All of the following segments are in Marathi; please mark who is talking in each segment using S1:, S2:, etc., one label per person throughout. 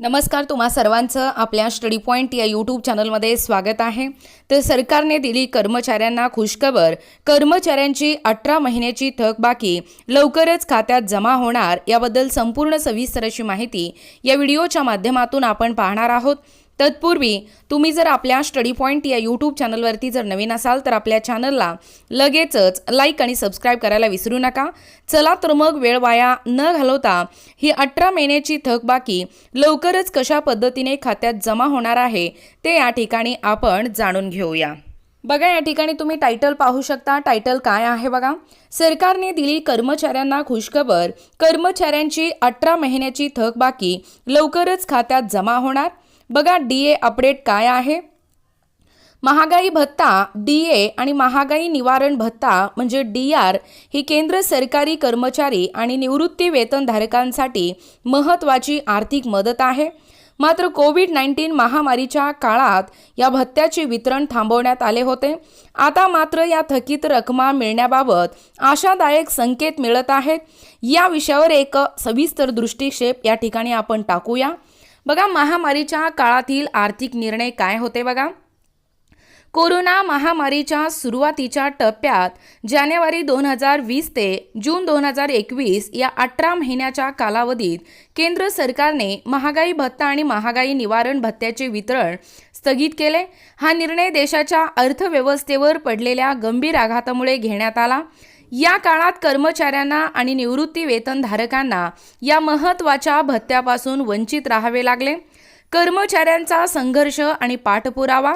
S1: नमस्कार तुम्हा सर्वांचं आपल्या स्टडी पॉईंट या यूट्यूब चॅनलमध्ये स्वागत आहे. तर सरकारने दिली कर्मचाऱ्यांना खुशखबर. कर्मचाऱ्यांची अठरा महिन्याची थकबाकी लवकरच खात्यात जमा होणार. याबद्दल संपूर्ण सविस्तर अशी माहिती या व्हिडिओच्या माध्यमातून आपण पाहणार आहोत. तत्पूर्वी तुम्ही जर आपल्या स्टडी पॉईंट या यूट्यूब चॅनलवरती जर नवीन असाल तर आपल्या चॅनलला लगेचच लाईक आणि सबस्क्राईब करायला विसरू नका. चला तर मग वेळ वाया न घालवता ही अठरा महिन्याची थकबाकी लवकरच कशा पद्धतीने खात्यात जमा होणार आहे ते या ठिकाणी आपण जाणून घेऊया. बघा या ठिकाणी तुम्ही टायटल पाहू शकता. टायटल काय आहे बघा? सरकारने दिली कर्मचाऱ्यांना खुशखबर. कर्मचाऱ्यांची अठरा महिन्याची थकबाकी लवकरच खात्यात जमा होणार. बघा डी ए अपडेट काय आहे? महागाई भत्ता डी ए आणि महागाई निवारण भत्ता म्हणजे डी आर ही केंद्र सरकारी कर्मचारी आणि निवृत्ती वेतनधारकांसाठी महत्त्वाची आर्थिक मदत आहे. मात्र कोविड नाईन्टीन महामारीच्या काळात या भत्त्याचे वितरण थांबवण्यात आले होते. आता मात्र या थकीत रकमा मिळण्याबाबत आशादायक संकेत मिळत आहेत. या विषयावर एक सविस्तर दृष्टिक्षेप या ठिकाणी आपण टाकूया. बघा महामारीच्या काळातील आर्थिक निर्णय काय होते बघा? कोरोना महामारीच्या सुरुवातीच्या टप्प्यात जानेवारी दोन हजार वीस ते जून दोन हजार एकवीस या अठरा महिन्याच्या कालावधीत केंद्र सरकारने महागाई भत्ता आणि महागाई निवारण भत्त्याचे वितरण स्थगित केले. हा निर्णय देशाच्या अर्थव्यवस्थेवर पडलेल्या गंभीर आघातामुळे घेण्यात आला. या काळात कर्मचाऱ्यांना आणि निवृत्ती वेतनधारकांना या महत्त्वाच्या भत्त्यापासून वंचित राहावे लागले. कर्मचाऱ्यांचा संघर्ष आणि पाठपुरावा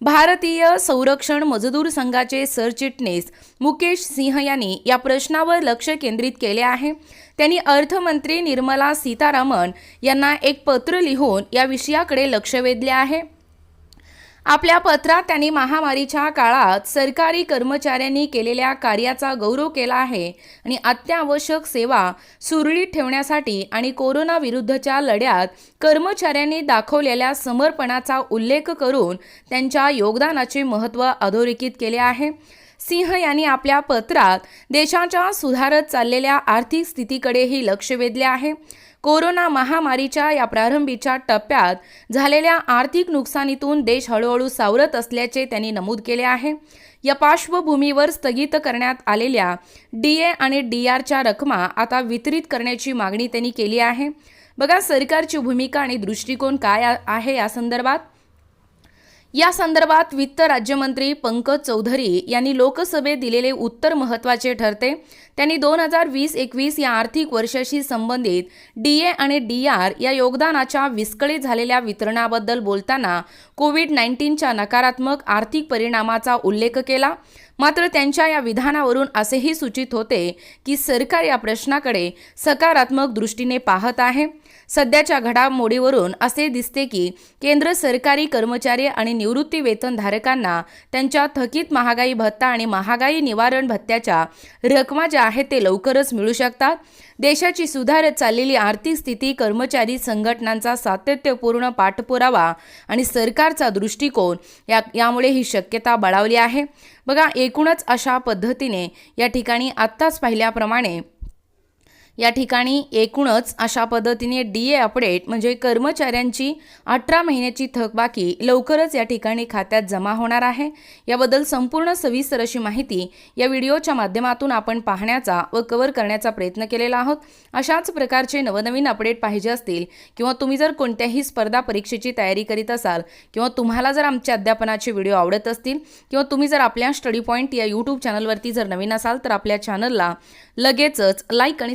S1: भारतीय संरक्षण मजदूर संघाचे सरचिटणीस मुकेश सिंह यांनी या प्रश्नावर लक्ष केंद्रित केले आहे. त्यांनी अर्थमंत्री निर्मला सीतारामन यांना एक पत्र लिहून या विषयाकडे लक्ष वेधले आहे. आपल्या पत्रात त्यांनी महामारीच्या काळात सरकारी कर्मचाऱ्यांनी केलेल्या कार्याचा गौरव केला आहे आणि अत्यावश्यक सेवा सुरळीत ठेवण्यासाठी आणि कोरोना विरुद्धच्या लढ्यात कर्मचाऱ्यांनी दाखवलेल्या समर्पणाचा उल्लेख करून त्यांच्या योगदानाचे महत्त्व अधोरेखित केले आहे. सिंह यांनी आपल्या पत्रात देशाच्या सुधारत चाललेल्या आर्थिक स्थितीकडेही लक्ष वेधले आहे. कोरोना महामारीच्या या प्रारंभीच्या टप्प्यात झालेल्या आर्थिक नुकसानीतून देश हळूहळू सावरत असल्याचे त्यांनी नमूद केले आहे. या पार्श्वभूमीवर स्थगित करण्यात आलेल्या डी ए आणि डी आरच्या रकमा आता वितरित करण्याची मागणी त्यांनी केली आहे. बघा सरकारची भूमिका आणि दृष्टिकोन काय आहे या संदर्भात? या संदर्भात वित्त राज्यमंत्री पंकज चौधरी यांनी लोकसभेत दिलेले उत्तर महत्त्वाचे ठरते. त्यांनी दोन हजार वीस एकवीस या आर्थिक वर्षाशी संबंधित डी ए आणि डी आर या योगदानाच्या विस्कळीत झालेल्या वितरणाबद्दल बोलताना कोविड नाईन्टीनच्या नकारात्मक आर्थिक परिणामाचा उल्लेख केला. मात्र त्यांच्या या विधानावरून असेही सूचित होते की सरकार या प्रश्नाकडे सकारात्मक दृष्टीने पाहत आहे. सध्याच्या घडामोडीवरून असे दिसते की केंद्र सरकारी कर्मचारी आणि निवृत्ती वेतनधारकांना त्यांच्या थकीत महागाई भत्ता आणि महागाई निवारण भत्त्याच्या रकमा ज्या आहेत ते लवकरच मिळू शकतात. देशाची सुधारत चाललेली आर्थिक स्थिती कर्मचारी संघटनांचा सातत्यपूर्ण पाठपुरावा आणि सरकारचा दृष्टिकोन या यामुळे ही शक्यता बळावली आहे. बघा एकूणच अशा पद्धतीने या ठिकाणी आत्ताच पाहिल्याप्रमाणे या ठिकाणी एकूणच अशा पद्धतीने डी ए अपडेट म्हणजे कर्मचाऱ्यांची अठरा महिन्याची थकबाकी लवकरच या ठिकाणी खात्यात जमा होणार आहे. याबद्दल संपूर्ण सविस्तर अशी माहिती या व्हिडिओच्या माध्यमातून आपण पाहण्याचा व कव्हर करण्याचा प्रयत्न केलेला आहोत. अशाच प्रकारचे नवनवीन अपडेट पाहिजे असतील किंवा तुम्ही जर कोणत्याही स्पर्धा परीक्षेची तयारी करीत असाल किंवा तुम्हाला जर आमच्या अध्यापनाचे व्हिडिओ आवडत असतील किंवा तुम्ही जर आपल्या स्टडी पॉईंट या यूट्यूब चॅनलवरती जर नवीन असाल तर आपल्या चॅनलला लगेचच लाईक आणि